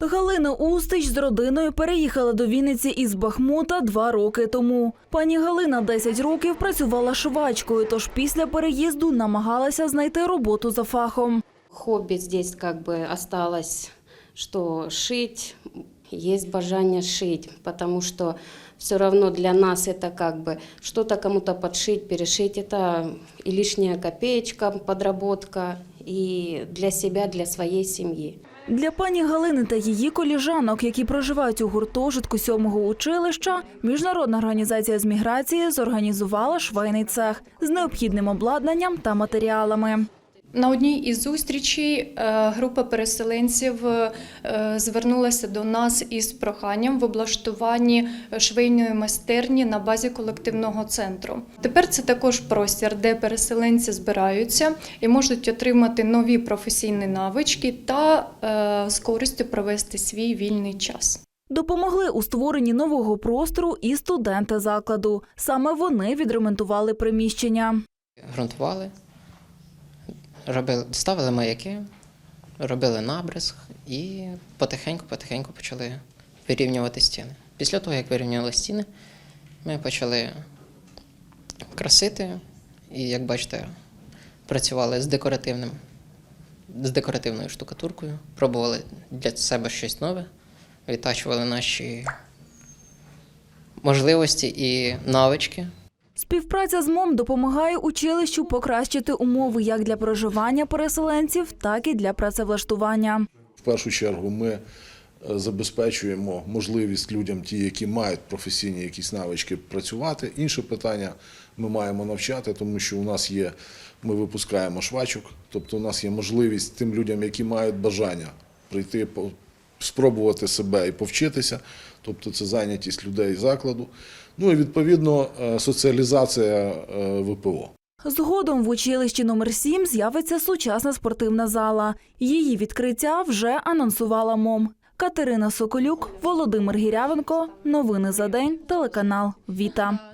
Галина Устич з родиною переїхала до Вінниці із Бахмута два роки тому. Пані Галина 10 років працювала швачкою, тож після переїзду намагалася знайти роботу за фахом. Хобби здесь как бы осталось, что шить, есть бажание шить, потому что все равно для нас это как бы что-то кому-то подшить, перешить, это и лишняя копеечка, подработка, и для себя, для своей семьи. Для пані Галини та її коліжанок, які проживають у гуртожитку сьомого училища, міжнародна організація з міграції зорганізувала швейний цех з необхідним обладнанням та матеріалами. На одній із зустрічей е, група переселенців е, звернулася до нас із проханням в облаштуванні швейної майстерні на базі колективного центру. Тепер це також простір, де переселенці збираються і можуть отримати нові професійні навички та е, з користю провести свій вільний час. Допомогли у створенні нового простору і студенти закладу. Саме вони відремонтували приміщення. ґрунтували, робили, ставили маяки, робили набризк і потихеньку-потихеньку почали вирівнювати стіни. Після того, як вирівняли стіни, ми почали красити і, як бачите, працювали з декоративним, з декоративною штукатуркою, пробували для себе щось нове, відтачували наші можливості і навички. Співпраця з МОМ допомагає училищу покращити умови як для проживання переселенців, так і для працевлаштування. В першу чергу ми е, забезпечуємо можливість людям, ті, які мають професійні якісь навички, працювати. Інше питання ми маємо навчати, тому що у нас є, ми випускаємо швачок, тобто у нас є можливість тим людям, які мають бажання прийти, спробувати себе і повчитися, тобто це зайнятість людей закладу. Ну і відповідно е, соціалізація е, ВПО. Згодом в училищі номер 7 з'явиться сучасна спортивна зала. Її відкриття вже анонсувала МОМ. Катерина Соколюк, Володимир Гірявенко. Новини за день. Телеканал Віта.